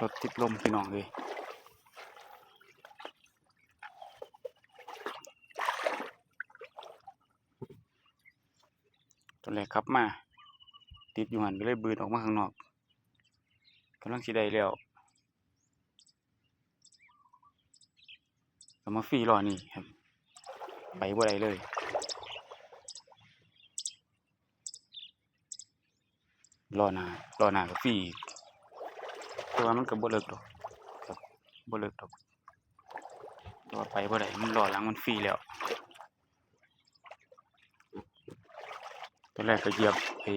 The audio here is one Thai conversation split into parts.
รถติดลมพี่น้องเลยตอนแรกขับมา ติดอยู่หันก็เลยบืนออกมาข้างนอกกำลังสิได้แล้วก็มาฟรีรอนี่ครับ ไปบ่ได้เลยรอหน้ารอหน้าก็ฟรี แต่ว่ามันก็บ่เลิกดอกครับบ่เลิกดอกต่ว่าไปบ่ได้มันรอหลังมันฟรีแล้วตอนแรกก็เหยียบไอ้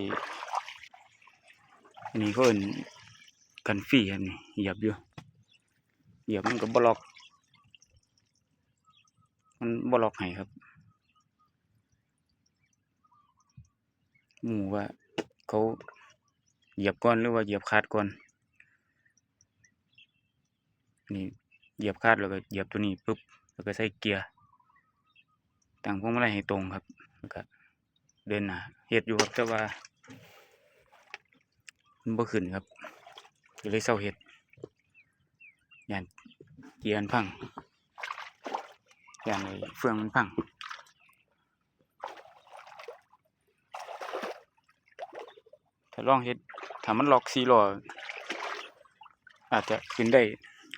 อันนี้ก็เอินกันฟรีครับนี่เหยียบอยู่เหยียบมันก็บล็อก มันบล็อกให้ครับหมู่ว่าเขาเหยียบก่อนหรือว่าเหยียบคาดก่อน นี่เหยียบคาดแล้วก็เหยียบตัวนี้ปุ๊บแล้วก็ใส่เกียร์ตั้งพวงมาลัยให้ตรงครับแล้วก็เดินหน้าเฮ็ดอยู่ครับแต่ว่ามันบ่ขึ้นครับก็เลยเศร้าเฮ็ดย่านเกียร์มันพังย่านไอ้เฟืองมันพังถ้าลองเฮ็ดถ้ามันล็อกสี่ล้ออาจจะขึ้นได้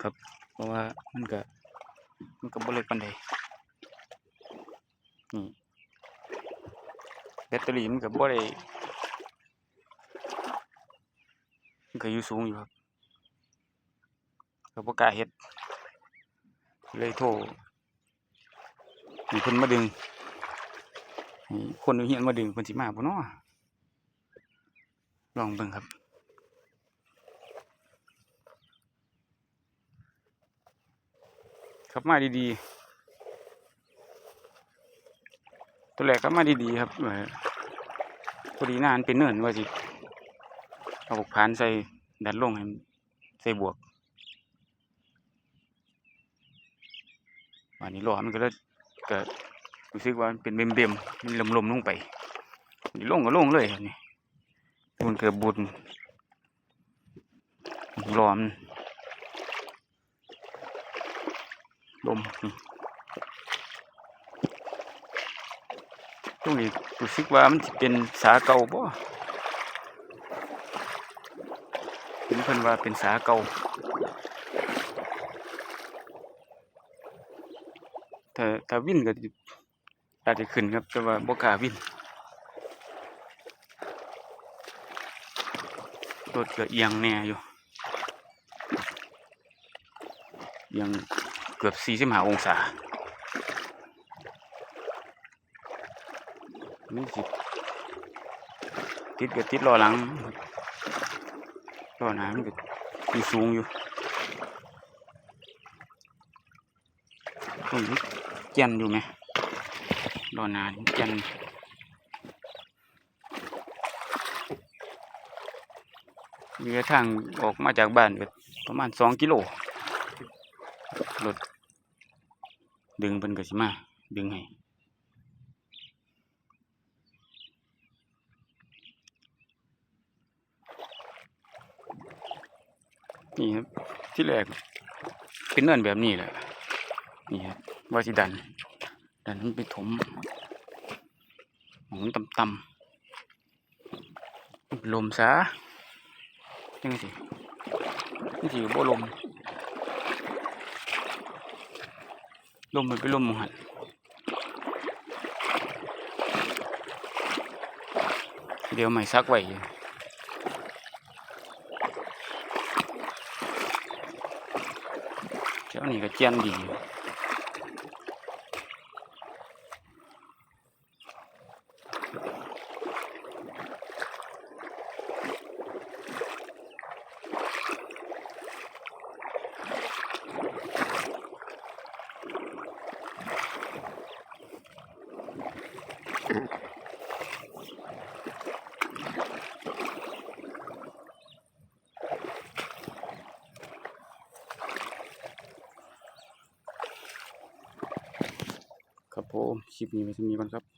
ครับ เพราะว่ามันก็มันก็บ่เล็กปานใดนี่แบตเตอรี่มันก็บ่ได้มันก็อยู่สูงอยู่ครับก็บ่กล้าเฮ็ดเลยโทรให้เพิ่นมาดึงคนเฮียนมาดึงเพิ่นสิมาบ่เนาะลองเบิ่งครับ ขับมาดีๆ ตัวแรกขับมาดีๆครับพอดีหน้ามันเป็นเนินว่าสิเอาบกพานใส่ดันลงให้ใส่บวกวันนี้ล้อมันก็เลยเกิดรู้สึกว่ามันเป็นเบมๆมันลมๆลงไปนี่ลงก็ลงเลยครับนี่มันเกิดบุญล้อมัน ลมตรงนี้รู้สึกว่ามันสิเป็นสาเก่าบ่เห็นเพิ่นว่าเป็นสาเก่าถ้าถ้าวิ่นก็อาจจะขึ้นครับ แต่ว่าบ่กล้าวิ่นรถก็เอียงแน่อยู่เอียง เกือบสี่สิบห้าองศานี่สิติดก็ติดรอหลังรอหน้ามันก็มีสูงอยู่ตรงนี้เจียนอยู่ไหมรอหน้าเจียนมีทางออกมาจากบ้านก็ประมาณสองกิโลรถ ดึงเป็นกสิมา ดึงให้นี่ครับที่แรกเป็นเนินแบบนี้แหละนี่ครับว่าสิดัน ดันมันไปถมหมองต่ำๆลมซะจังสินี่สิบ่ลม ลมมันไปลมหมหันเดี๋ยวไม่ซักไว้อยู่เจ้านี่ก็เจียนดี ครับผมคลิปนี้ไว้ที่นี้ก่อนครับ